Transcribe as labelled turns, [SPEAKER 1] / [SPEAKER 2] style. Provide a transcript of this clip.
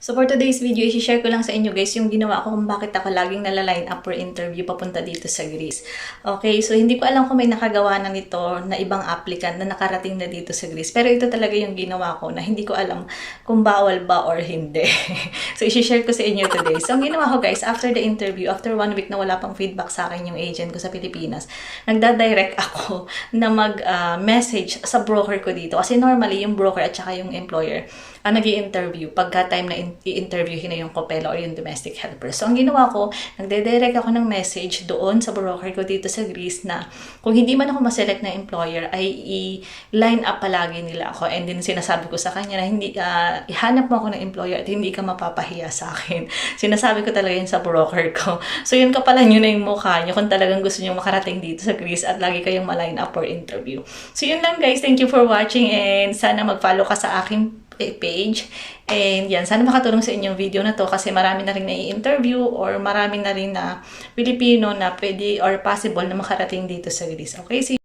[SPEAKER 1] So for today's video, i-share ko lang sa inyo guys yung ginawa ko kung bakit ako laging nalaline up for interview papunta dito sa Greece. Okay, so hindi ko alam kung may nakagawa na nito na ibang applicant na nakarating na dito sa Greece. Pero ito talaga yung ginawa ko na hindi ko alam kung bawal ba or hindi. so i-share ko sa inyo today. So ang ginawa ko guys, after the interview, after one week na wala pang feedback sa akin yung agent ko sa Pilipinas, nagda-direct ako na mag-message sa broker ko dito. Kasi normally yung broker at saka yung employer ang nag interview pagka time na in- i-interviewin na yung kopela or yung domestic helper. So, ang ginawa ko, nagde-direct ako ng message doon sa broker ko dito sa Greece na kung hindi man ako maselect na employer, ay i-line up palagi nila ako. And then, sinasabi ko sa kanya na hindi, ah, ihanap mo ako ng employer at hindi ka mapapahiya sa akin. Sinasabi ko talaga yun sa broker ko. So, yun kapala nyo na yung mukha nyo kung talagang gusto nyo makarating dito sa Greece at lagi kayong ma-line up for interview. So, yun lang guys. Thank you for watching and sana mag-follow ka sa aking page. And yan, sana makatulong sa inyong video na to kasi marami na rin na i-interview or marami na rin na Pilipino na pwede or possible na makarating dito sa Greece. Okay, see